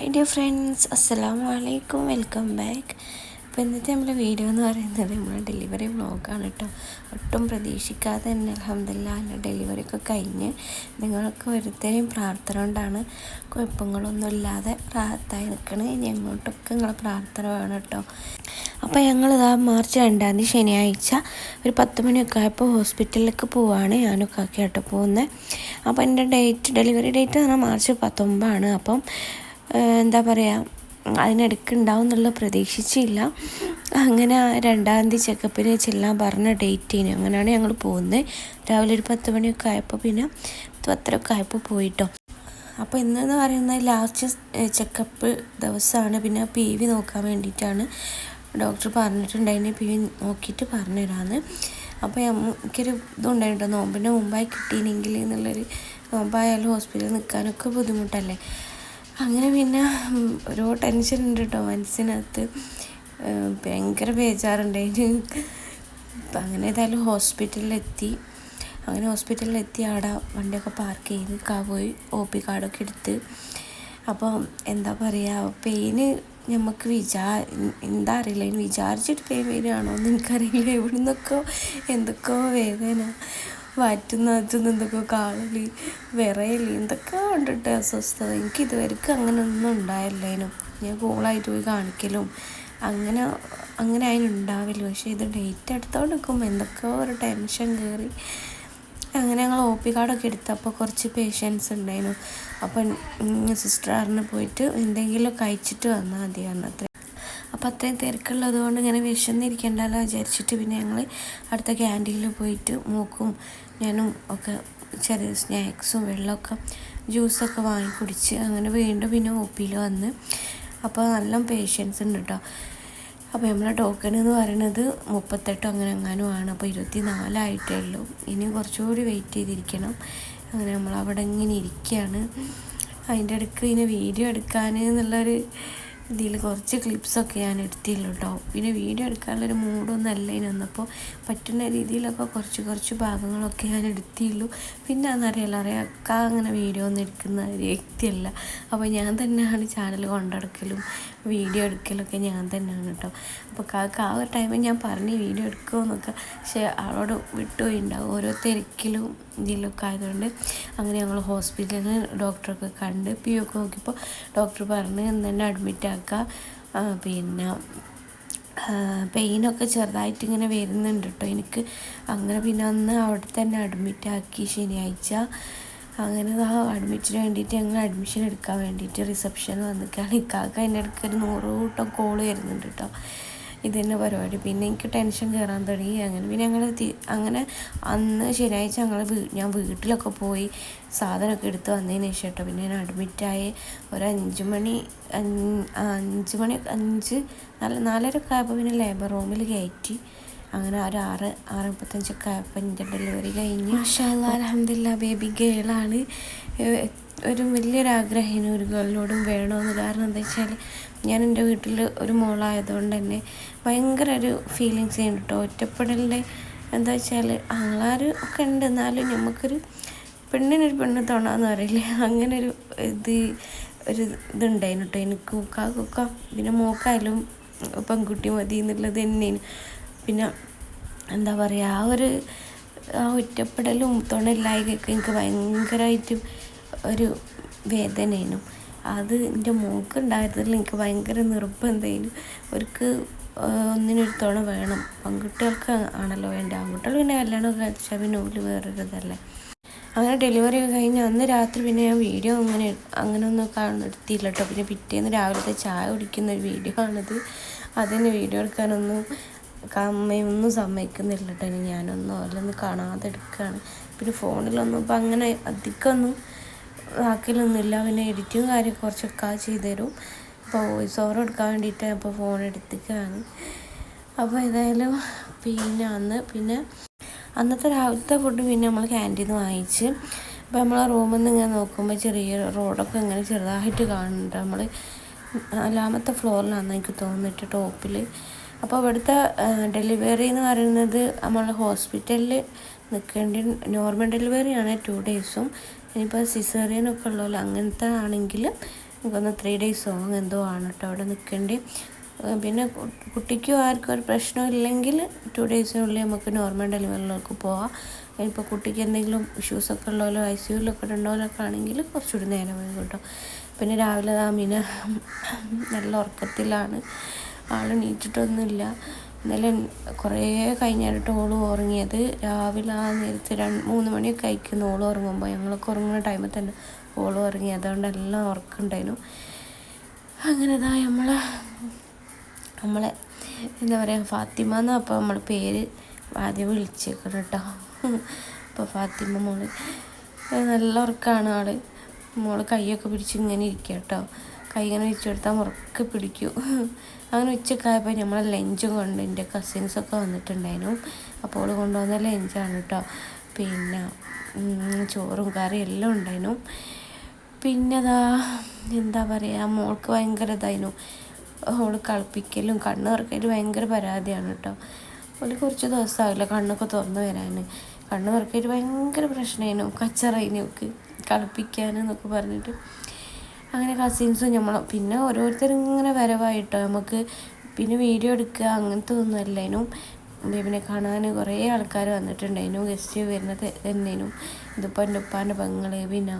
Hi dear friends അസ്സലാമു അലൈക്കും welcome back അപ്പോൾ ഇന്നത്തെ നമ്മുടെ വീഡിയോ എന്ന് പറയുന്നത് നമ്മുടെ ഡെലിവറി ബ്ലോഗാണ് കേട്ടോ ഒട്ടും പ്രതീക്ഷിക്കാതെ തന്നെ അലഹമില്ല എന്റെ ഡെലിവറി ഒക്കെ കഴിഞ്ഞ് നിങ്ങൾക്ക് ഒരുത്തരെയും പ്രാർത്ഥന കൊണ്ടാണ് കുഴപ്പങ്ങളൊന്നും ഇല്ലാതെ റാഹത്തായി നിൽക്കണേ. ഇനി അങ്ങോട്ടൊക്കെ നിങ്ങളെ പ്രാർത്ഥന വേണം കേട്ടോ അപ്പോൾ ഞങ്ങളിതാ മാർച്ച് രണ്ടാം തീയതി ശനിയാഴ്ച ഒരു പത്ത് മണിയൊക്കെ ആയപ്പോൾ ഹോസ്പിറ്റലിലേക്ക് പോവാണ് ഞാനൊക്കെ ആക്കി കേട്ടോ പോകുന്നത് അപ്പോൾ എന്റെ ഡേറ്റ് ഡെലിവറി ഡേറ്റ് എന്ന് പറഞ്ഞാൽ മാർച്ച് പത്തൊമ്പതാണ്. അപ്പം എന്താ പറയുക അതിനിടയ്ക്ക് എന്നുള്ള പ്രതീക്ഷിച്ചില്ല. അങ്ങനെ രണ്ടാം തീയതി ചെക്കപ്പിന് ചെല്ലാൻ പറഞ്ഞ ഡേറ്റിന് അങ്ങനെയാണ് ഞങ്ങൾ പോകുന്നത് രാവിലെ ഒരു പത്ത് മണിയൊക്കെ ആയപ്പോൾ പിന്നെ പത്തരൊക്കെ ആയപ്പോൾ പോയിട്ടോ. അപ്പോൾ ഇന്നെന്ന് പറയുന്നത് ലാസ്റ്റ് ചെക്കപ്പ് ദിവസമാണ് പിന്നെ പി വി നോക്കാൻ വേണ്ടിയിട്ടാണ് ഡോക്ടർ പറഞ്ഞിട്ടുണ്ടായിരുന്നു പി വി നോക്കിയിട്ട് പറഞ്ഞുതരാമെന്ന് അപ്പോൾ എനിക്കൊരു ഇതുണ്ടായിട്ടോ നോമ്പിന്റെ മുമ്പായി കിട്ടിയില്ലെങ്കിൽ എന്നുള്ളൊരു നോമ്പായാലും ഹോസ്പിറ്റലിൽ നിൽക്കാനൊക്കെ ബുദ്ധിമുട്ടല്ലേ? അങ്ങനെ പിന്നെ ഒരു ടെൻഷൻ ഉണ്ട് കേട്ടോ മനസ്സിനകത്ത്. ഭയങ്കര ബേജാറുണ്ടായിരുന്നു അങ്ങനെ ഏതായാലും ഹോസ്പിറ്റലിലെത്തി. അങ്ങനെ ഹോസ്പിറ്റലിലെത്തി അവിടെ വണ്ടിയൊക്കെ പാർക്ക് ചെയ്ത് കാ പോയി ഒ പി കാർഡൊക്കെ എടുത്ത്. അപ്പോൾ എന്താ പറയുക പെയിന് നമുക്ക് വിചാ എന്താ അറിയില്ല. വിചാരിച്ചിട്ട് പെയിൻ വരികയാണോ എന്ന് എനിക്കറിയില്ല. എവിടെ നിന്നൊക്കെ എന്തൊക്കെയോ വേദന. വയറ്റുന്നകത്തുനിന്ന് നിന്നൊക്കെ കാളലി വിറയലി എന്തൊക്കെ കണ്ടിട്ട് അസ്വസ്ഥത. എനിക്ക് ഇതുവരെക്കും അങ്ങനെ ഒന്നും ഉണ്ടായില്ലേനും. ഞാൻ കൂളായിട്ട് പോയി കാണിക്കലും. അങ്ങനെ അങ്ങനെ അതിനുണ്ടാവില്ല പക്ഷേ ഇത് ഡേറ്റ് എടുത്തോണ്ട് നിൽക്കുമ്പോൾ എന്തൊക്കെയോ ഒരു ടെൻഷൻ കയറി അങ്ങനെ ഞങ്ങൾ ഒ പി കാർഡൊക്കെ എടുത്തപ്പോൾ കുറച്ച് പേഷ്യൻസ് ഉണ്ടായിരുന്നു അപ്പം സിസ്റ്റർ പോയിട്ട് എന്തെങ്കിലും കഴിച്ചിട്ട് വന്നാൽ മതി അന്നത്ര അപ്പം അത്രയും തിരക്കുള്ളത് കൊണ്ട് ഇങ്ങനെ വിശന്നിരിക്കണ്ടല്ലോ വിചാരിച്ചിട്ട് പിന്നെ ഞങ്ങൾ അടുത്ത ക്യാന്റീനിൽ പോയിട്ട് മൂക്കും ഞാനും ഒക്കെ ചെറിയ സ്നാക്സും വെള്ളമൊക്കെ ജ്യൂസൊക്കെ വാങ്ങി കുടിച്ച് അങ്ങനെ വീണ്ടും പിന്നെ ഒ പിയിൽ വന്ന്. അപ്പോൾ നല്ല പേഷ്യൻസ് ഉണ്ട് കേട്ടോ അപ്പോൾ നമ്മളെ ടോക്കൺ എന്ന് പറയുന്നത് മുപ്പത്തെട്ടോ അങ്ങനെ എങ്ങാനും ആണ്. അപ്പോൾ ഇരുപത്തി നാലായിട്ടേ ഉള്ളൂ. ഇനി കുറച്ചുകൂടി വെയിറ്റ് ചെയ്തിരിക്കണം. അങ്ങനെ നമ്മൾ അവിടെ ഇങ്ങനെ ഇരിക്കുകയാണ് അതിന്റെ ഇടയ്ക്ക് ഇനി വീഡിയോ എടുക്കാൻ എന്നുള്ളൊരു ഇതിൽ കുറച്ച് ക്ലിപ്സൊക്കെ ഞാൻ എടുത്തില്ല കേട്ടോ പിന്നെ വീഡിയോ എടുക്കാനുള്ളൊരു മൂഡൊന്നും അല്ല ഇനി വന്നപ്പോൾ പറ്റുന്ന രീതിയിലൊക്കെ കുറച്ച് കുറച്ച് ഭാഗങ്ങളൊക്കെ ഞാൻ എടുത്തിയുള്ളൂ പിന്നെ അന്നറിയില്ല അറിയാം അക്ക അങ്ങനെ വീഡിയോ ഒന്നും എടുക്കുന്ന വ്യക്തിയല്ല. അപ്പോൾ ഞാൻ തന്നെയാണ് ചാനൽ കൊണ്ടെടുക്കലും വീഡിയോ എടുക്കലൊക്കെ ഞാൻ തന്നെയാണ് കേട്ടോ. അപ്പോൾ കാക്ക ആ ഒരു ടൈമിൽ ഞാൻ പറഞ്ഞ് വീഡിയോ എടുക്കുമെന്നൊക്കെ പക്ഷേ ആളോട് വിട്ടുപോയിണ്ടാവും ഓരോ തിരക്കിലും ഇതിലൊക്കെ ആയതുകൊണ്ട് അങ്ങനെ ഞങ്ങൾ ഹോസ്പിറ്റലിൽ ഡോക്ടറൊക്കെ കണ്ട് പി ഒക്കെ നോക്കിയപ്പോൾ ഡോക്ടർ പറഞ്ഞ് ഇന്ന് തന്നെ അഡ്മിറ്റ് ആക്കുക പിന്നെ പെയിനൊക്കെ ചെറുതായിട്ട് ഇങ്ങനെ വരുന്നുണ്ട് കേട്ടോ. എനിക്ക് അങ്ങനെ പിന്നെ അന്ന് അവിടെ തന്നെ അഡ്മിറ്റ് ആക്കി ശനിയാഴ്ച. അങ്ങനെ അഡ്മിറ്റിന് വേണ്ടിയിട്ട് ഞങ്ങൾ അഡ്മിഷൻ എടുക്കാൻ വേണ്ടിയിട്ട് റിസപ്ഷൻ വന്നിക്കാണ്. ഇക്കാക്ക അതിന്റെ ഇടയ്ക്ക് ഒരു നൂറ് കൂട്ടം കോൾ വരുന്നുണ്ട് കേട്ടോ ഇത് തന്നെ പരിപാടി. പിന്നെ എനിക്ക് ടെൻഷൻ കയറാൻ തുടങ്ങി. അങ്ങനെ പിന്നെ ഞങ്ങൾ അങ്ങനെ അന്ന് ശനിയാഴ്ച ഞങ്ങൾ ഞാൻ വീട്ടിലൊക്കെ പോയി സാധനമൊക്കെ എടുത്ത് വന്നതിന് ശേഷം കേട്ടോ പിന്നെ ഞാൻ അഡ്മിറ്റായി ഒരു അഞ്ച് മണി അഞ്ച് മണി അഞ്ച് നാല് നാലരയൊക്കെ ആയപ്പോൾ പിന്നെ ലേബർ റൂമിൽ കയറ്റി അങ്ങനെ ഒരു ആറ് ആറ് മുപ്പത്തഞ്ചൊക്കെ ആയപ്പോൾ എന്റെ ഡെലിവറി കഴിഞ്ഞു. മാഷാ അലഹമില്ല ബേബി ഗേളാണ്. ഒരു വലിയൊരാഗ്രഹം ഒരു ഗേളിനോടും വേണമെന്ന് കാരണം എന്താ വെച്ചാൽ ഞാൻ എന്റെ വീട്ടിൽ ഒരു മോളായതുകൊണ്ട് തന്നെ ഭയങ്കര ഒരു ഫീലിങ്സ് ചെയ്യുന്നു കേട്ടോ ഒറ്റപ്പെടലിന്റെ എന്താ വെച്ചാൽ ആളാർ ഒക്കെ ഉണ്ട്. എന്നാലും നമുക്കൊരു പെണ്ണിനൊരു പെണ്ണ് തോണാന്ന് പറയില്ലേ? അങ്ങനെ ഒരു ഇത് ഒരു ഇതുണ്ടായിരുന്നു കേട്ടോ എനിക്ക് കുക്ക കുക്ക പിന്നെ മോക്കായാലും പെൺകുട്ടി മതി എന്നുള്ളത് തന്നെയാണ്. പിന്നെ എന്താ പറയുക ആ ഒരു ആ ഒറ്റപ്പെടലും തുണയില്ലായ്മയൊക്കെ എനിക്ക് ഭയങ്കരമായിട്ടും ഒരു വേദനയാണ്. അത് എന്റെ മോക്ക് ഉണ്ടായിരുന്നതിൽ എനിക്ക് ഭയങ്കര നിർബന്ധമായിരുന്നു അവർക്ക് ഒന്നിനൊരു തുണ വേണം. പെൺകുട്ടികൾക്ക് ആണല്ലോ വേണ്ട? ആൺകുട്ടികൾ പിന്നെ കല്യാണമൊക്കെ കഴിച്ചാൽ പിന്നെ ഓൽ വേറൊരു ഇതല്ലേ? അങ്ങനെ ഡെലിവറി കഴിഞ്ഞ് അന്ന് രാത്രി പിന്നെ ഞാൻ വീഡിയോ അങ്ങനെ അങ്ങനെ ഒന്നും എടുത്തില്ല കേട്ടോ പിന്നെ പിറ്റേന്ന് രാവിലത്തെ ചായ കുടിക്കുന്ന ഒരു വീഡിയോ ആണിത്. അതിന് വീഡിയോ എടുക്കാനൊന്നും അമ്മയൊന്നും സമ്മതിക്കുന്നില്ല കേട്ടോ ഞാനൊന്നും അതിലൊന്നും കാണാതെ എടുക്കുകയാണ് പിന്നെ ഫോണിലൊന്നും ഇപ്പം അങ്ങനെ അധികമൊന്നും ആക്കലൊന്നുമില്ല പിന്നെ എഡിറ്റും കാര്യം കുറച്ചൊക്കെ ചെയ്തു തരും. അപ്പോൾ വോയിസ് ഓവർ എടുക്കാൻ വേണ്ടിയിട്ട് അപ്പോൾ ഫോൺ എടുത്തിക്കാണ് അപ്പോൾ ഏതായാലും പിന്നെ അന്ന് പിന്നെ അന്നത്തെ രാവിലത്തെ ഫുഡ് പിന്നെ നമ്മൾ ക്യാന്റീന്ന് വാങ്ങിച്ച് അപ്പോൾ നമ്മൾ റൂമിൽ നിന്ന് ഇങ്ങനെ നോക്കുമ്പോൾ ചെറിയ റോഡൊക്കെ ഇങ്ങനെ ചെറുതായിട്ട് കാണുന്നുണ്ട്. നമ്മൾ നാലാമത്തെ ഫ്ലോറിലാണെന്ന് എനിക്ക് തോന്നിയിട്ട് ടോപ്പിൽ അപ്പോൾ ഇവിടുത്തെ ഡെലിവറി എന്ന് പറയുന്നത് നമ്മൾ ഹോസ്പിറ്റലിൽ നിൽക്കേണ്ടി നോർമൽ ഡെലിവറി ആണ് ടു ഡേയ്സും ഇനിയിപ്പോൾ സിസേറിയനൊക്കെ ഉള്ളല്ലോ അങ്ങനത്തെ ആണെങ്കിൽ നമുക്കൊന്ന് ത്രീ ഡേയ്സോ അങ്ങനെ എന്തോ ആണ് കേട്ടോ അവിടെ നിൽക്കേണ്ടി പിന്നെ കുട്ടിക്കും ആർക്കും ഒരു പ്രശ്നമില്ലെങ്കിൽ ടു ഡേയ്സിനുള്ളിൽ നമുക്ക് നോർമൽ ഡെലിവറിയിലേക്ക് പോവാം. ഇപ്പോൾ കുട്ടിക്ക് എന്തെങ്കിലും ഇഷ്യൂസൊക്കെ ഉള്ളവരോ ഐ സി യുലൊക്കെ ഉണ്ടോലൊക്കെ ആണെങ്കിൽ കുറച്ചുകൂടി നേരം വരും കേട്ടോ പിന്നെ രാവിലെ ആ മീന നല്ല ഉറക്കത്തിലാണ്. ആൾ നീറ്റിട്ടൊന്നുമില്ല ഇന്നലെ കുറേ കഴിഞ്ഞിട്ട് ഓൾ ഉറങ്ങിയത്. രാവിലെ ആ നേരത്തെ രണ്ട് മൂന്ന് മണിയൊക്കെ കഴിക്കുന്നു ഓൾ ഉറങ്ങുമ്പോൾ ഞങ്ങളൊക്കെ ഉറങ്ങുന്ന ടൈമിൽ തന്നെ ഓൾ ഉറങ്ങി. അതുകൊണ്ട് എല്ലാം ഉറക്കുണ്ടായിരുന്നു. അങ്ങനെ ഇതാ നമ്മളെ നമ്മളെ എന്താ പറയുക ഫാത്തിമ എന്നാ അപ്പോൾ നമ്മൾ പേര് ആദ്യം വിളിച്ചേക്കണം കേട്ടോ അപ്പോൾ ഫാത്തിമ മോൾ നല്ല ഉറക്കമാണ് ആൾ. മോൾ കൈയൊക്കെ പിടിച്ച് ഇങ്ങനെ ഇരിക്കുക കേട്ടോ കൈ ഇങ്ങനെ വെച്ച് പിടിക്കും. അങ്ങനെ ഉച്ചക്കായപ്പോൾ നമ്മളെ ലഞ്ചും കൊണ്ട് എന്റെ കസിൻസൊക്കെ വന്നിട്ടുണ്ടായിരുന്നു. അപ്പോൾ കൊണ്ടുവന്ന ലഞ്ചാണ് കേട്ടോ പിന്നെ ചോറും കറിയും എല്ലാം ഉണ്ടായിരുന്നു. പിന്നെ അതാ എന്താ പറയുക മോൾക്ക് ഭയങ്കര ഇതായിരുന്നു. അവൾ കളിപ്പിക്കലും കണ്ണ് തുറക്കലും ഭയങ്കര പരാതിയാണ് കേട്ടോ അവൾ കുറച്ച് ദിവസമാവില്ല കണ്ണൊക്കെ തുറന്ന് വരാൻ കണ്ണ് തുറക്കൽ ഭയങ്കര പ്രശ്നമായിരുന്നു കച്ചറയിനൊക്കെ കളിപ്പിക്കാനെന്നൊക്കെ പറഞ്ഞിട്ട്. അങ്ങനെ കസിൻസും നമ്മൾ പിന്നെ ഓരോരുത്തരും ഇങ്ങനെ വരവായിട്ടോ. നമുക്ക് പിന്നെ വീഡിയോ എടുക്കുക അങ്ങനത്തെ ഒന്നും അല്ലേനും ബേബിനെ കാണാൻ കുറേ ആൾക്കാർ വന്നിട്ടുണ്ട് വന്നിട്ടുണ്ടായിരുന്നു. ഗസ്റ്റ് വരുന്നത് തന്നേനും ഇതിപ്പോൾ എന്റെ ഉപ്പാന്റെ പെങ്ങൾ പിന്നെ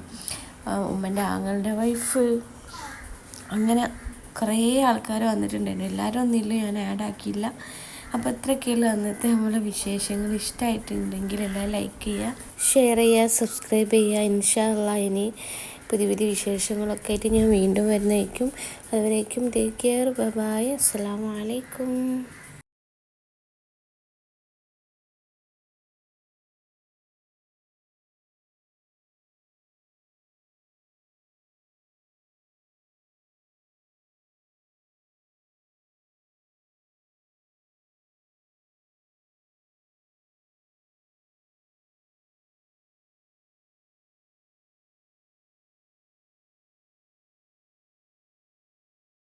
ഉമ്മന്റെ ആങ്ങളുടെ വൈഫ് അങ്ങനെ കുറേ ആൾക്കാർ വന്നിട്ടുണ്ടായിരുന്നു. എല്ലാവരും ഒന്നില്ല ഞാൻ ആഡ് ആക്കിയില്ല. അപ്പോൾ ഇത്രയൊക്കെയുള്ള അന്നത്തെ നമ്മളെ വിശേഷങ്ങൾ. ഇഷ്ടമായിട്ടുണ്ടെങ്കിൽ എല്ലാം ലൈക്ക് ചെയ്യുക ഷെയർ ചെയ്യുക സബ്സ്ക്രൈബ് ചെയ്യുക. ഇൻഷാല്ല ഇനി പുതിയ പുതിയ വിശേഷങ്ങളൊക്കെ ആയിട്ട് ഞാൻ വീണ്ടും വരുന്നതായിരിക്കും. അതുവരേക്കും ടേക്ക് കെയർ ബൈ അസ്സാം വലൈക്കും